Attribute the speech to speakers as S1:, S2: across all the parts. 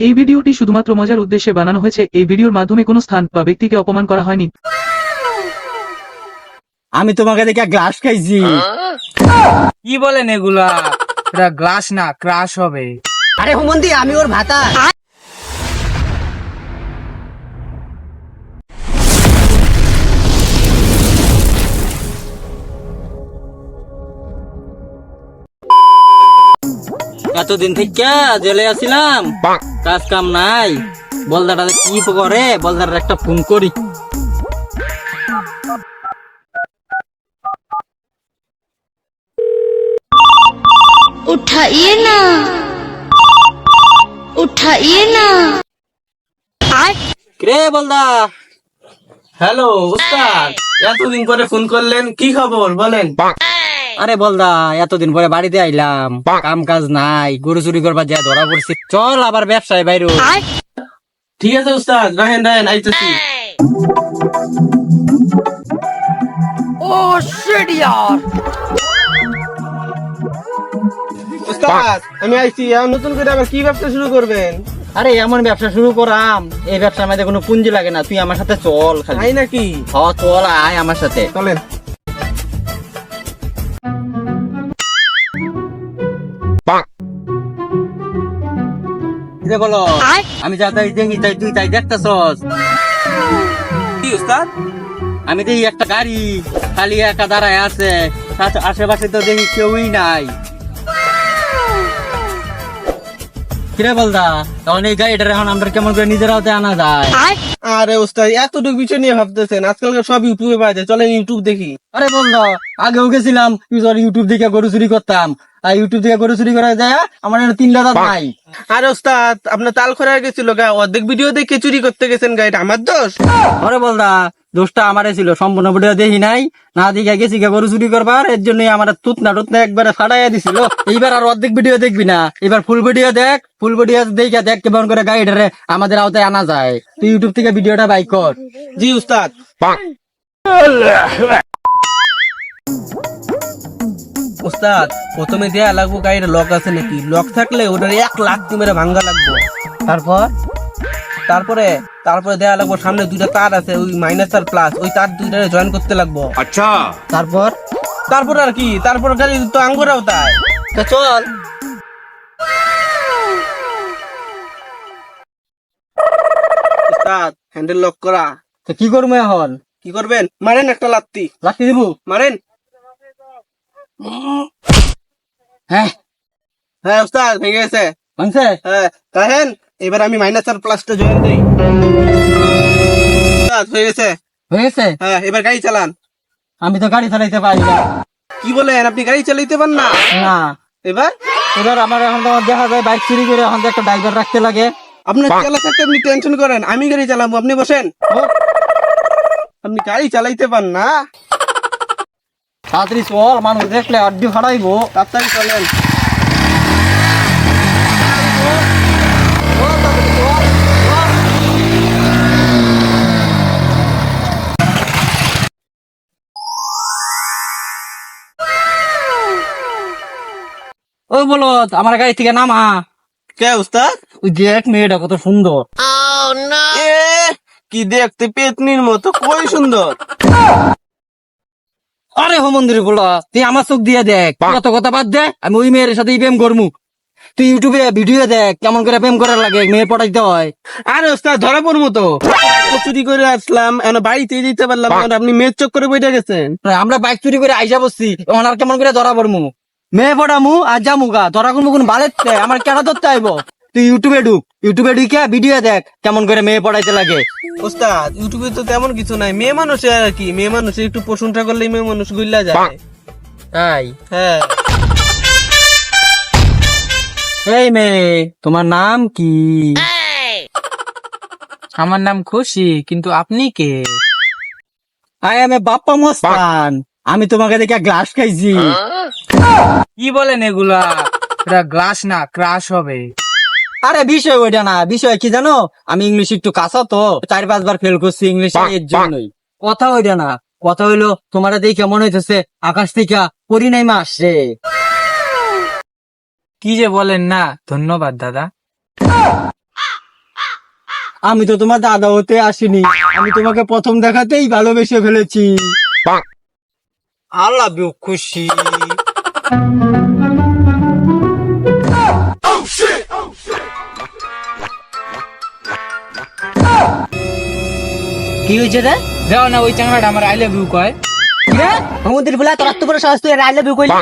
S1: এই ভিডিওটি শুধুমাত্র মজার উদ্দেশ্যে বানানো হয়েছে। এই ভিডিওর মাধ্যমে কোনো স্থান বা ব্যক্তিকে অপমান করা হয়নি।
S2: আমি তোমাকে দেখে গ্লাস খাইছি।
S3: কি বলেন এগুলা? এটা গ্লাস না ক্রাশ হবে।
S2: আরে হুমন্দি আমি ওর ভাতা। এতদিন থেকে জেলে আছিলাম। কাজ কাম নাই। বলদাটা কি করে বলদার একটা ফোন করি।
S4: উঠাইয়ে না। উঠাইয়ে না।
S2: কে বলদা? হ্যালো উস্তাদ এতদিন করে ফোন করলেন কি খবর? বলেন। আরে বলদা এতদিন পরে বাড়িতে আইলাম। কাম কাজ নাই গরু চুরি করবার যা ধরা পড়ছি। চল আবার ব্যবসায় বাইরে। ঠিক আছে উস্তাদ রাহেন রাহেন আইতেছি।
S5: ও শিট উস্তাদ আমি আইছি এখন নতুন করে আবার কি ব্যবসা শুরু করবেন?
S2: আরে এমন ব্যবসা শুরু করাম। এই ব্যবসার মধ্যে কোনো পুঁজি লাগে না তুই আমার সাথে চল খালি।
S5: তাই নাকি?
S2: হ চল আয় আমার সাথে।
S5: চলেন।
S2: কিরে বলো? আমি যা তাই দেখি তাই তুই তাই দেখতেছস।
S5: কি উস্তাদ?
S2: আমি দেখি একটা গাড়ি খালি একা দাঁড়ায় আছে। তার আশেপাশে তো দেখি কেউই নাই। কিরে বলদা তখন এই গাড়িটার এখন আমরা কেমন করে নিজের হাতে আনা যায়।
S5: আরে ওস্তাদ এতটুকু বিষয় নিয়ে ভাবতেছেন? আজকালকার সব ইউটিউবে পাওয়া যায়। চলেন ইউটিউব দেখি।
S2: আরে বন্ধু আগেও গেছিলাম ইউটিউব দেখে গরু চুরি করতাম। আর ইউটিউব থেকে গরু চুরি করা যায় আমার তিনটা দাঁত নাই।
S5: আরে ওস্তাদ আপনার তাল খরা গেছিল গা অর্ধেক ভিডিও দেখে চুরি করতে গেছেন গা এটা আমার দোষ?
S2: আরে বলদা দোষটা আমারে ছিল। সম্পূর্ণ ভিডিও দেখি নাই না দিকে গেছি গরু চুরি করবার এর জন্য আমার তুতনা টুতনা একবারে ফাটাইয়া দিছিল। এইবার আর অর্ধেক ভিডিও দেখবি না। এবার ফুল ভিডিও দেখ ফুল ভিডিও দেখে দেখ কেমন করে গাইডারে আমাদের আওতায় আনা যায়। তুই ইউটিউব থেকে ভিডিওটা বাই কর।
S5: জি উস্তাদ। উস্তাদ প্রথমে দেয়া লাগবো গাড়ির লক আছে নাকি? লক থাকলে ওটার এক লাখ মেরে ভাঙ্গা লাগবো।
S2: তারপর?
S5: তারপরে তারপরে দেয়া লাগবো সামনে দুইটা তার আছে ওই মাইনাস আর প্লাস ওই তার দুইটা জয়েন করতে লাগবো। আচ্ছা।
S2: তারপর?
S5: তারপর আর কি? তারপর গাড়ি তো আঙ্গুরাও তাই।
S2: তা চল।
S5: উস্তাদ হ্যান্ডেল লক করা।
S2: তো কি করব এখন?
S5: কি করবেন? মারেন একটা লাত্তি।
S2: লাঠি দিব?
S5: মারেন।
S2: হ্যাঁ।
S5: হ্যাঁ উস্তাদ ভেঙে গেছে।
S2: মানছে
S5: হ্যাঁ দেখেন এবার আমি মাইনাস আর প্লাসটা জয়েন দিই হয়ে গেছে?
S2: হয়েছে
S5: হ্যাঁ এবার গাড়ি চালান।
S2: আমি তো গাড়ি চালাইতে পারি না।
S5: কি বলেন আপনি গাড়ি চালাইতে পারেন না?
S2: না।
S5: এবার?
S2: এবার আমার এখন তো দেখা যায় বাইক চুরি করে এখন একটা ড্রাইভার রাখতে লাগে।
S5: আপনার চালা থাকতে আপনি টেনশন করেন আমি গাড়ি চালাবো আপনি বসেন।
S2: ও,
S5: আপনি গাড়ি চালাইতে পারেন না।
S2: তাড়াতাড়ি চল মানুষ দেখলে আড্ডি ফাড়াইবো।
S5: তাড়াতাড়ি চলেন।
S2: ওই বলো আমার গাড়ি থেকে নামা।
S5: কে উস্তাদ?
S2: ওই দেখ মেয়েটা কত সুন্দর।
S5: এ কি দেখতে পেতনির মতো কই সুন্দর।
S2: আরে হো মন্দির বলো তুই আমার চোখ দিয়ে দেখ কত কথা বাদ দে আমি ওই মেয়ের সাথে প্রেম করমু। তুই ইউটিউবে ভিডিও দেখ কেমন করে প্রেম করার লাগে মেয়ে পটাইতে হয়।
S5: আরে ওস্তাদ ধরা পড়ব তো। চুরি করে আসলাম এখন বাড়িতে দিতে পারলাম না, আপনি মেয়ের চোখ করে বইটা গেছেন।
S2: আমরা বাইক চুরি করে আইসা বসছি ওনার কেমন করে ধরা পড়মু? মেয়ে পড়ামু আর যামু গা ধরা করব কোন বালেতে আমার কেন ধরতে আইব? তুই ইউটিউবে ঢুক। ইউটিউবে ঢুকে ভিডিও দেখ কেমন করে মেয়ে পড়াইতে লাগে।
S5: ওস্তাদ ইউটিউবে তো তেমন কিছু নাই। মেয়ে মানুষের আর কি? মেয়ে মানুষের একটু প্রশংসা করলেই মেয়ে মানুষ গুল্লা যায়।
S2: তাই
S5: হ্যাঁ।
S2: এই মেয়ে তোমার নাম কি?
S3: আমার নাম খুশি কিন্তু আপনি কে?
S2: I am a Bappa Mastan. আমি তোমাকে দেখে গ্লাস খাইছি।
S3: কি বলেন এগুলা? এটা গ্লাস না ক্রাশ হবে।
S2: আরে বিষয় ওইটা না বিষয় কি জানো? আমি ইংলিশ একটু কাঁচা তো চার পাঁচবার ফেল করছি ইংলিশ এর জন্যই। কথা ওইটা না কথা হইল তোমার দেখে মনে হইতেছে আকাশ থেকে পরিণামা আসছে
S3: কি যে বলেন না ধন্যবাদ দাদা।
S6: আমি তো তোমার দাদা হতে আসিনি আমি তোমাকে প্রথম দেখাতেই ভালোবেসে ফেলেছি। আল্লাহ খুশি কি হয়েছে রে?
S2: যাও না ওই চাংড়াটা আমার আই লাভ ইউ কয়।
S6: সমুদ্র বলা তোর তো বড় সাহস তুই রাইলে বউ কইলি।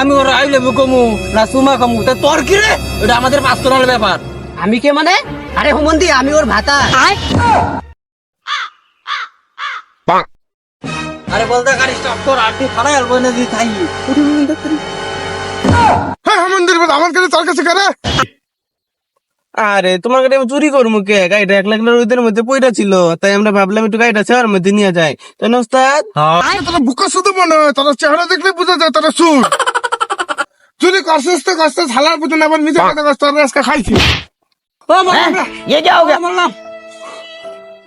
S6: আমি ওর রাইলে বউ কমু না সুমা কমু। তা তোর কি রে? এটা আমাদের পার্সোনাল ব্যাপার। আমি কে মানে? আরে হুমন্দি আমি ওর ভাতা। আরে বলতে গাড়ি স্টপ কর আর তুই খারাই আলবো না দি থাই উঠি উঠি দেখি
S5: হ্যাঁ মন্দির বল আমার কাছে তোর কাছে করে আরে তোমার গাড়ি আমি চুরি করব কে? গাড়িটা এক লাখ রোদের মধ্যে পয়টা ছিল তাই আমরা ভাবলাম একটু গাড়িটা সেওয়ার মধ্যে নিয়ে যাই। তাই না ওস্তাদ
S4: তোরা বুকা শুধু মনে হয় তারা চেহারা দেখলে বোঝা যায় তারা সুর চুরি করছিস তো করছিস হালার পুতুন আবার নিজের কথা করছিস আজকে খাইছি।
S6: ও
S4: মারলাম ইয়ে যাও মারলাম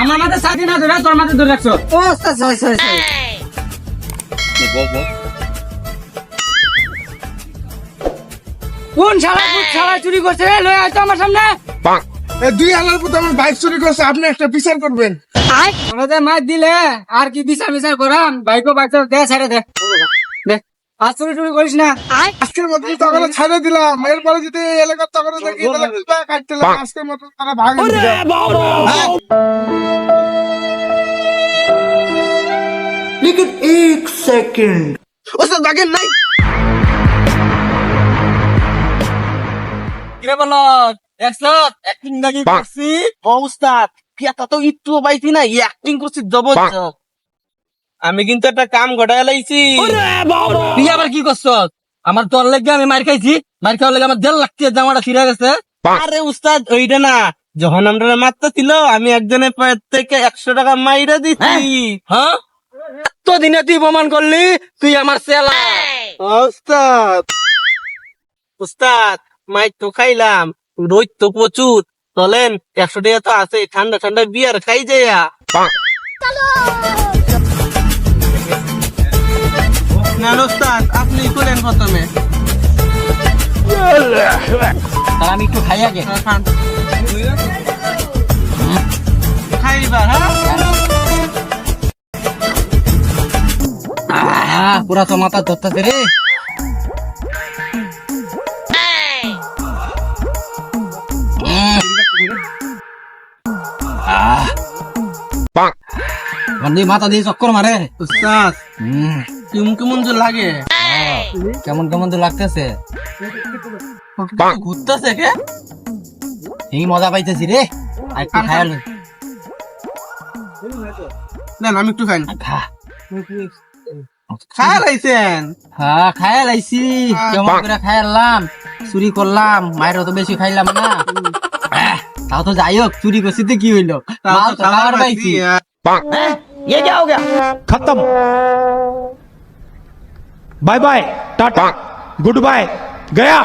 S4: আমার
S2: মাথায় সাথে না ধরে তোর মাথায় ধরে রাখছো কোন শালা শালা চুরি করছে? লয়ে আয় আমার সামনে।
S4: দুই হালার পুতুন আমার বাইক চুরি করছে আপনি একটা বিচার করবেন।
S2: আমাদের মাছ দিলে আর কি বিচার বিচার করাম বাইকও বাইক দে ছেড়ে দে। দে আর চুরি টুরি করিস না।
S4: আজকের মতো তখন ছাড়ে দিলাম এরপরে যদি এলাকার তখন দেখি তাহলে কিবা কাটতে আজকের মতো তারা ভাগে দিলাম। ওস্তাদ বাগের নাই।
S2: কিরে বল একশো একদিন নাকি করছি?
S5: ও পিয়াতা তো একটু পাইছি না অ্যাক্টিং করছি জবরদস্ত আমি কিন্তু একটা কাম ঘটায় লাইছি।
S2: তুই আবার কি করছ? আমার তোর লেগে আমি মার খাইছি। মার খাওয়ার লেগে আমার দেড় লাখ টাকা জামাটা ছিঁড়ে গেছে।
S5: আরে উস্তাদ ওইটা না। যখন আমরা মারতে ছিল আমি একজনের পায়ের থেকে একশো টাকা মাইরা দিছি।
S2: হ্যাঁ। তো দিনে তুই প্রমাণ করলি তুই আমার সেলা
S5: উস্তাদ। উস্তাদ মাই তো খাইলাম। রোদ তো প্রচুর। চলেন, একশো টাকা তো আছে, ঠান্ডা ঠান্ডা বিয়ার খাই যাইয়া। আপনি করেন প্রথমে।
S2: আমি একটু খাই আগে।
S5: হ্যাঁ?
S2: পুরা তো মাথা ধরতেছে রে। বন্ধু মাথা দিয়ে চক্কর মারে।
S5: উস্তাদ কেমন কেমন যে লাগে।
S2: কেমন কেমন তো লাগতেছে।
S5: ঘুরতেছে কে?
S2: এই মজা পাইতেছি রে। আর একটু খাই
S5: না আমি একটু খাই।
S2: খা।
S5: খাই লাইছেন
S2: হ্যাঁ খাই লাইছি কেমন করে খাই চুরি করলাম। মায়ের তো বেশি খাইলাম না। তাও তো যাই হোক চুরি করছি তো কি হইল? মাল খাবার পাইছি।
S6: ये क्या हो गया?
S7: खत्म। Bye bye tata good bye गया।